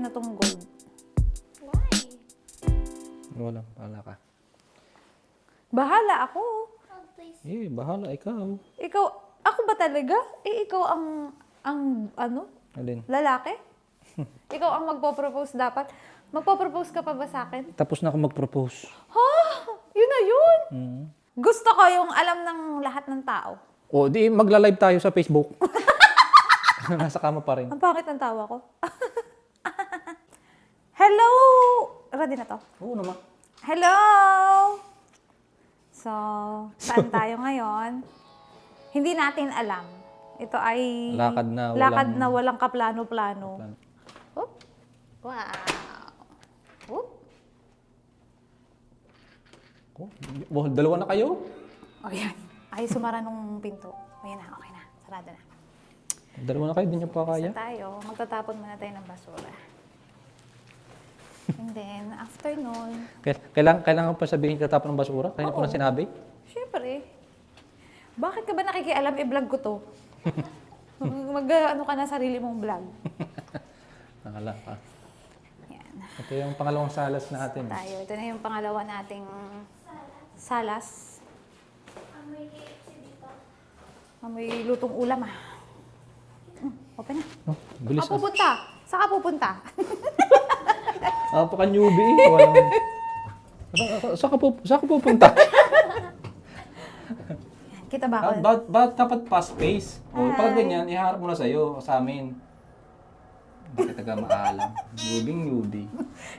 na tong gold. Why? Wala, bahala ka. Bahala ako. Oh, please. Eh, bahala ikaw. Ikaw, ako ba talaga? Eh, ikaw ang, ang, ano, Alin? lalaki? ikaw ang magpo-propose dapat. Magpo-propose ka pa ba sa akin? Tapos na ako mag-propose. Ha? Yun na yun. Mm. Gusto ko yung alam ng lahat ng tao. O, di magla-live tayo sa Facebook. Nasa kama pa rin. Ang pangit ng tawa ko. Hello! Ready na to? Oo naman. Hello! So, saan tayo ngayon? Hindi natin alam. Ito ay Lakad na lakad walang- na walang kaplano-plano. Oop. Wow. Oop. Oh, oh, dalawa na kayo? O yan. Ay, sumara nung pinto. Ayan na, okay na. Sarado na. Dalawa na kayo, di niyo pa kaya? Isa tayo, magtatapon muna tayo ng basura. And then, after nun, Kail- Kailangan, kailangan pa sabihin katapon ng basura? Kaya ko na sinabi? syempre, bakit ka ba nakikialam i-vlog ko to? Mag, ano ka na sarili mong vlog. Nakala ka. Yan. Ito yung pangalawang salas natin. Tayo, ito na yung pangalawa nating salas. Amoy lutong ulam ah. Mm, Open na. Oh, bilis Saan pupunta? Saan ka pupunta? Ah, paka newbie eh. Walang... Sa- Saan ka, pup- saan ka pupunta? Kita ba Ah, ako? ba, ba, dapat fast pace. O, pag ganyan, iharap mo na sa'yo, sa amin. Hindi ka taga maalam. Newbie, newbie.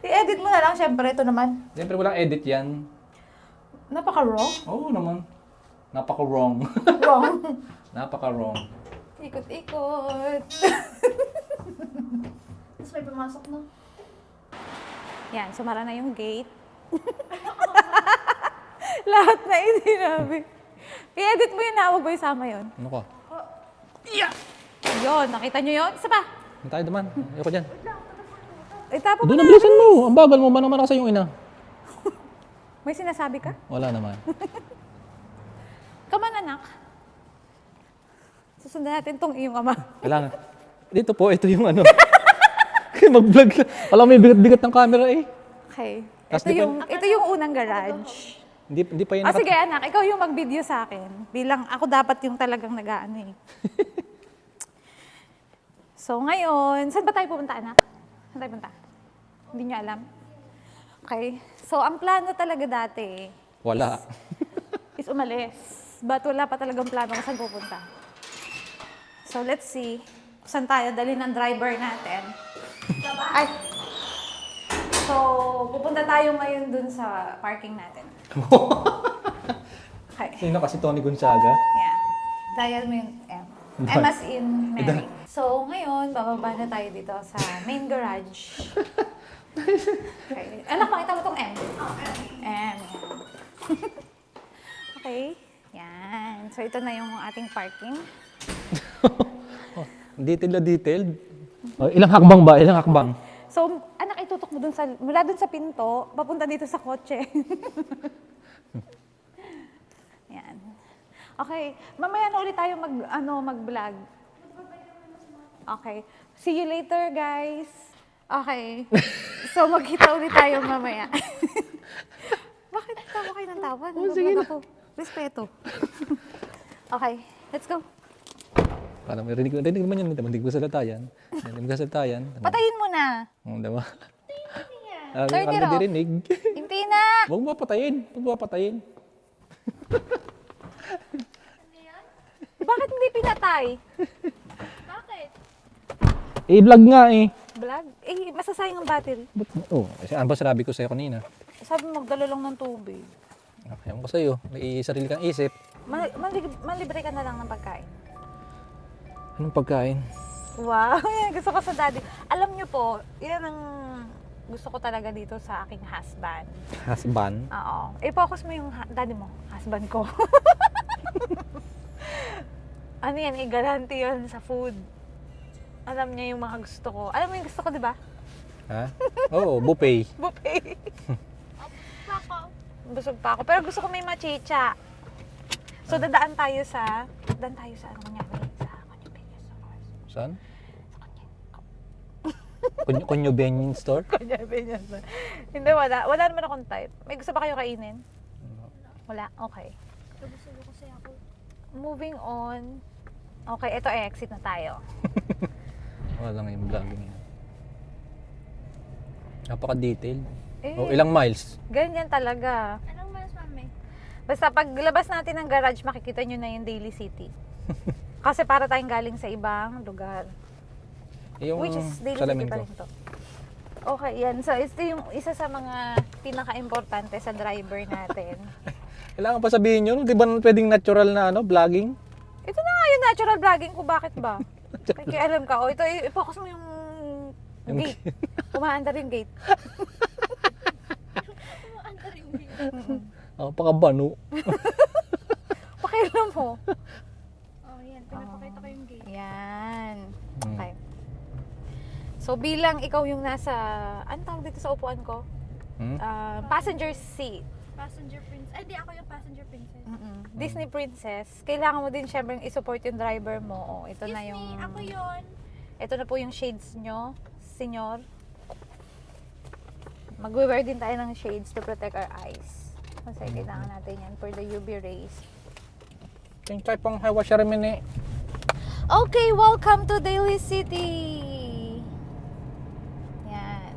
I-edit mo na lang, syempre. Ito naman. Siyempre, walang edit yan. Napaka-raw. Oo naman. Napaka-wrong. Wrong. Napaka-wrong. Ikot-ikot. Tapos may pumasok no? Yan, sumara na yung gate. Lahat na itinabi. I-edit mo yun na, huwag mo isama yun. Ano ka? Yun, nakita nyo yun? Isa pa. Ano tayo naman? Ayoko dyan. Itapon mo Doon na. na, bilisan mo. Ang bagal mo ba naman sa yung ina? May sinasabi ka? Wala naman. Come on, anak. Susundan natin tong iyong ama. Kailangan. Dito po, ito yung ano. Mag-vlog lang. Alam mo, may bigat-bigat ng camera eh. Okay. Tas Ito di pa- yung, ito yung unang garage. Hindi, hindi pa yun Ah, nakat- sige anak, ikaw yung mag-video sa akin. Bilang ako dapat yung talagang nag-ano eh. so ngayon, saan ba tayo pupunta anak? Saan tayo punta? Hindi niyo alam? Okay. So ang plano talaga dati Wala. is umalis. But wala pa talagang plano kung saan pupunta. So let's see kung saan tayo dali ng driver natin. Ay! So, pupunta tayo ngayon dun sa parking natin. Okay. Sino kasi Tony Gonzaga? Yeah. Dial mo yung M. M as in Mary. So, ngayon, bababa na tayo dito sa main garage. Okay. Anak, makita mo tong M. M. Yan. okay. Yan. So, ito na yung ating parking. Oh, detailed na detailed. Oh, ilang hakbang ba? Ilang hakbang? So, anak, itutok mo dun sa, mula dun sa pinto, papunta dito sa kotse. Yan. Okay. Mamaya na ulit tayo mag, ano, mag-vlog. Okay. See you later, guys. Okay. So, magkita ulit tayo mamaya. Bakit tawa kayo ng tawa? Oh, sige na. Respeto. okay. Let's go. Parang may rinig, rinig naman yan. Hindi ko salita yan. Hindi ko salita yan. Patayin mo na. Ang diba? Ang Turn it ang off. dirinig. Hindi na. Huwag mo patayin. Huwag mo patayin. Bakit hindi pinatay? Bakit? I-vlog nga eh. Vlog? Eh, masasayang ang battery. Ba't, oh, kasi ano ba sinabi ko sa'yo kanina? Sabi mo, magdala lang ng tubig. Okay, ko sa'yo. May sarili kang isip. Mal- mali- malibre ka na lang ng pagkain. Anong pagkain? Wow, yan, gusto ko sa daddy. Alam niyo po, yan ang gusto ko talaga dito sa aking husband. Hasban. Oo. I-focus mo yung ha- daddy mo, husband ko. ano yan, i-guarantee yun sa food. Alam niya yung mga gusto ko. Alam mo yung gusto ko, di ba? Ha? Oo, buffet. Buffet. Ako. Busog pa ako. Pero gusto ko may machicha. So, dadaan tayo sa, dadaan tayo sa, ano kunyari, sa Saan? Sa Conyo. Kunyo, convenience store? Kanya, ganyan. Hindi, wala. Wala naman akong type. May gusto ba kayo kainin? Wala? Okay. Gusto ko kasi ako. Moving on. Okay, ito exit na tayo. Wala lang yung vlogging yun. Napaka-detailed. Eh, Oh, ilang miles? Ganyan talaga. Anong mas mami? Basta paglabas natin ng garage, makikita nyo na yung Daily City. Kasi para tayong galing sa ibang lugar. Yung Which is Daily salamin ko. to. Okay, yan. So, ito yung isa sa mga pinaka-importante sa driver natin. Kailangan pa sabihin yun. Di ba pwedeng natural na ano, vlogging? ito na nga yung natural vlogging ko. Bakit ba? Kaya alam ka. O, ito, i-focus mo yung Yung gate. Umaandar yung gate. Ano ang rin Napaka-bano. Pakialam mo. Yan. Pinapakita ko yung gate. Yan. Hmm. Okay. So, bilang ikaw yung nasa, ano tawag dito sa upuan ko? Hmm? Ah, passenger seat. Passenger princess. Ay, di ako yung passenger princess. Mm-mm. Disney princess. Kailangan mo din syempre i-support yung driver mo. Oh, ito na Excuse yung me, ako yun. Ito na po yung shades nyo, senyor. Magwe-wear din tayo ng shades to protect our eyes. Kasi kailangan natin yan for the UV rays. Type pang hawa siya rin. Okay, welcome to Daly City! Yan.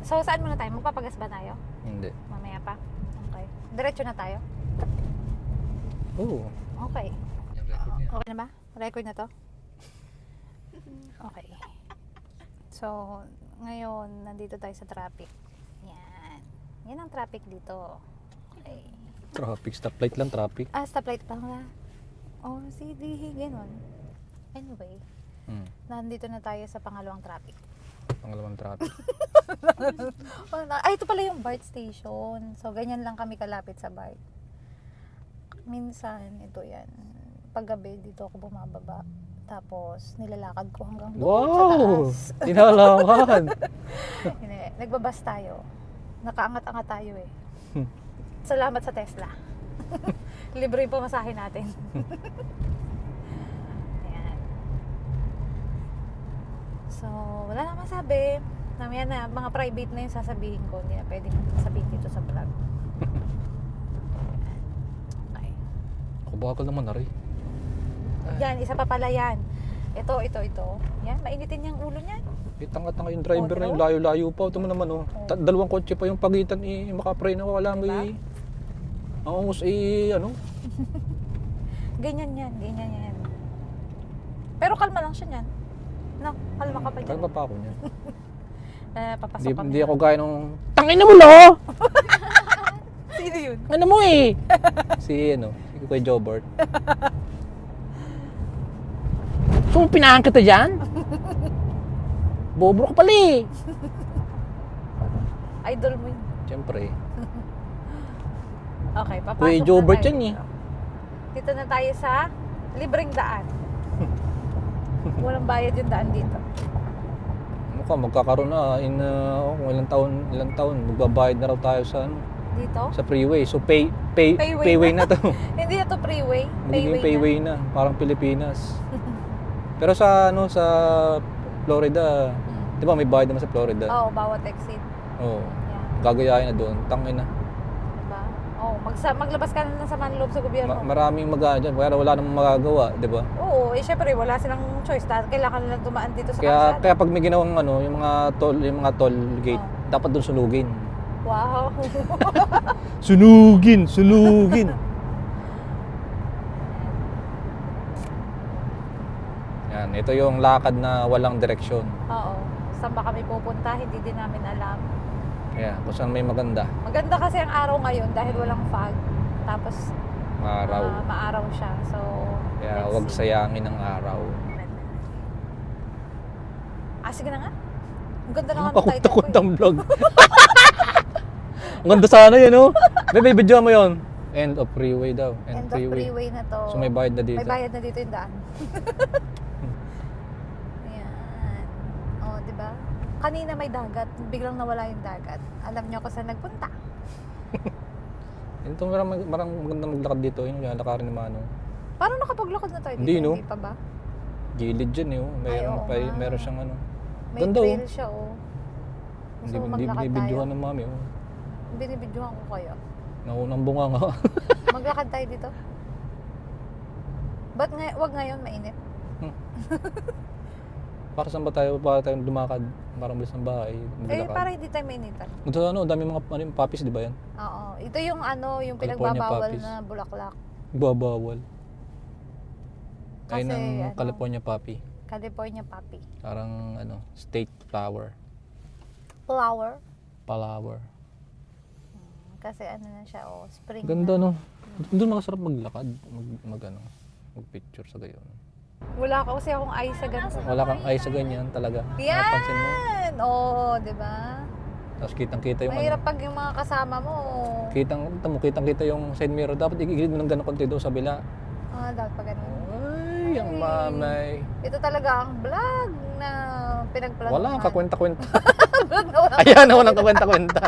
So, saan muna tayo? Magpapagas ba tayo? Hindi. Mamaya pa? Okay. Diretso na tayo? Oo. Okay. Niya. Okay na ba? Record na to? Okay. So, ngayon, nandito tayo sa traffic. Yan. Yan ang traffic dito. Okay. Traffic, stoplight lang traffic. Ah, stoplight pa nga. Oh, sige, ganun. Anyway, Hmm. nandito na tayo sa pangalawang traffic. Pangalawang traffic. Oh, Ay, ito pala yung BART station. So, ganyan lang kami kalapit sa BART. Minsan, ito yan. Paggabi, dito ako bumababa. Tapos, nilalakad ko hanggang doon sa Wow! taas. Tinalakan! Hindi, nagbabas tayo. Nakaangat-angat tayo eh. Hmm. Salamat sa Tesla. Libre yung pamasahe natin. Ayan. So, wala na masabi. Namaya na, mga private na yung sasabihin ko. Hindi na pwedeng sabihin dito sa vlog. Okay. Ako bakal naman na rin. Yan, isa pa pala yan. Ito, ito, ito. Yan, mainitin yung ulo niyan. Itanga-tanga yung driver Oh, na yung diba? layo-layo pa. Ito mo naman oh. Ta- dalawang kotse pa yung pagitan eh. Makapray na wala mo Diba? eh. Oo, eh, ano? Ganyan yan, ganyan yan. Pero kalma lang siya niyan. No, kalma ka pa dyan. Kalma pa ako niya. Eh, papasok Hindi, kami. hindi ako gaya nung, tangin na mo lo! Sino yun? Ano mo eh? si ano, si Kuya Jobert. So, pinahan kita dyan? Bobro ka pala eh. Idol mo yun. Siyempre. Okay, papasok Kuya na Jobert tayo yan eh. dito. Na tayo sa libreng daan. Walang bayad yung daan dito. Mukha magkakaroon na in uh, kung ilang taon, ilang taon magbabayad na raw tayo sa ano, Dito? sa freeway. So pay pay Payway payway, na. to. Hindi na to freeway. Magiging payway na. parang Pilipinas. Pero sa ano sa Florida, Hmm. 'di ba may bayad naman sa Florida? Oo, bawat exit. Oo. Yan. Gagayahin na doon. Tangin na. Oh, magsa maglabas ka na sa manloob sa gobyerno. Ma- maraming magana dyan, kaya wala namang magagawa, di ba? Oo, eh syempre wala silang choice. Dahil kailangan nilang dumaan dito sa Kaya kalsada. kaya pag may ginawang ano, yung mga toll, yung mga toll gate, Oh. dapat doon sunugin. Wow. Sunugin, sunugin. Yan, ito yung lakad na walang direksyon. Oo. Saan ba kami pupunta? Hindi din namin alam. Kaya, kung saan may maganda, Maganda kasi ang araw ngayon dahil walang fog. Tapos araw. ah, maaraw siya. So, Kaya wag see. sayangin ang araw. Ah, sige na nga. Ang ganda na nga ng title ko eh. ang vlog. ang ganda sana yun, oh. Bebe, video mo yun. End of freeway daw. End End, of freeway na to. So may bayad na dito. May bayad na dito yung daan. Ayan. Oh, di ba? Kanina may dagat, biglang nawala yung dagat. Alam niyo kung saan nagpunta. Ito marang, marang maganda maglakad dito. Yun yung lakarin ni Manong. Parang nakapaglakad na tayo dito. Hindi, no? Hindi pa ba? Gilid dyan eh. Oh. Meron, oo pa, nga. meron siyang ano. May Ganda, oh. trail siya, oh. Hindi, hindi maglakad tayo? binibidyohan ng mami. Oh. Binibidyohan ko kayo. Naunang bunga nga. Maglakad tayo dito. Ba't ngay wag ngayon mainit? Para saan ba tayo? Para tayo lumakad? Parang bilis ng bahay. Eh, Maglakad. para hindi tayo mainitan. Ito ano, dami mga ano, yung puppies, di ba yan? Oo. Ito yung ano, yung California pinagbabawal poppies. na bulaklak. Babawal. Ay Kasi, ng ano, California poppy. California poppy. Parang ano, state flower. Flower. Flower. Kasi ano na siya, oh, spring Ganda na. no. Doon makasarap maglakad. Mag, mag ano, mag-picture sa gayon. Wala ka kasi akong eyes sa ganito. Wala kang eye sa ganyan talaga. Yan! Napansin mo. Oo, di ba? Tapos kitang-kita yung Mahirap ano. pag yung mga kasama mo. Kitang, tamo, kitang-kita yung side mirror. Dapat igigilid mo ng gano'ng konti doon sa bila. Ah, dapat pa ganun. Ay, ang mamay. Ito talaga ang vlog na pinagplanuhan. Wala kakwenta-kwenta. vlog na walang Ayan, walang kakwenta-kwenta.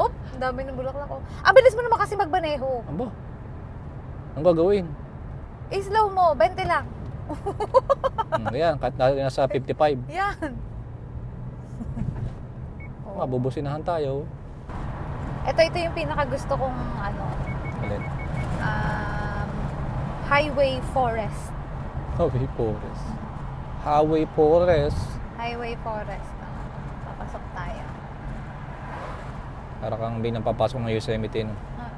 Oh, ang dami ng bulaklak ko. Ang bilis mo naman kasi magbaneho. Aba, ang gagawin? Eh, slow mo, 20 lang. Hmm, ayan, kahit na- nasa 55. Yan. Oh. Mabubusinahan tayo. Ito, ito yung pinaka gusto kong ano, Alin? um, highway forest. Highway Forest. Highway Forest. Highway forest. Papasok tayo. Para kang hindi nang papasok ng Yosemite. No? Ah,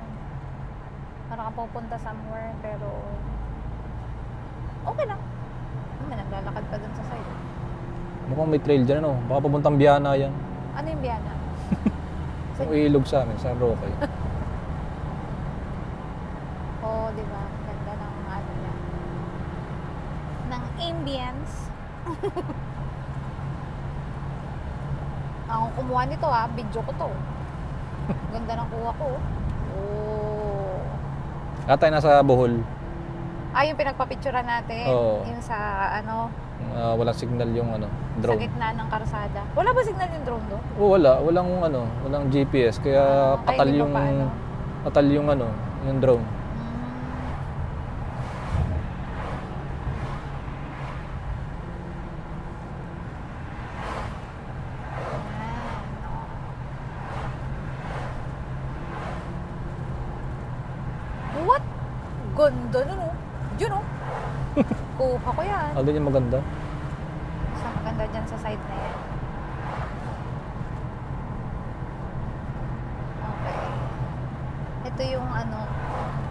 para ka pupunta somewhere, pero okay lang. May naglalakad pa dun sa side. Mukhang may trail dyan, ano? Baka papuntang Biana yan. Ano yung Biana? Yung ilog sa amin, sa Roque. Oo, di ba? Ganda ng ano niya. Ng ambience. Ako kumuha nito ha, video ko to. Ganda ng kuha ko. Oh. Kaya tayo nasa Bohol. Ah, yung pinagpapicturean natin. Oo. Yung sa ano, Ah, walang signal yung ano, sa drone. gitna ng karsada. Wala ba signal yung drone do? Oo, wala. Walang ano, walang GPS. Kaya Ah, katal hindi mo yung, pa ano? katal yung ano, yung drone. Mm. Ayan, oh. What? Ganda nun oh. Yun oh. Kuha ko yan. Ano yung maganda? Sa maganda dyan sa side na yan. Okay. Ito yung ano,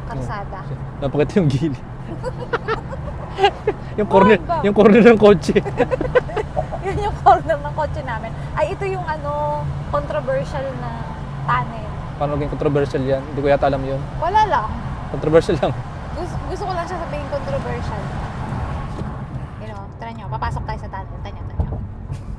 karsada. Napakita yung gilid. yung corner, ba? yung corner ng kotse. Yun yung corner ng kotse namin. Ay, ito yung ano, controversial na tunnel. Paano naging controversial yan? Hindi ko yata alam yun. Wala lang. Controversial lang. Gusto, gusto ko lang siya sabihin controversial. You know,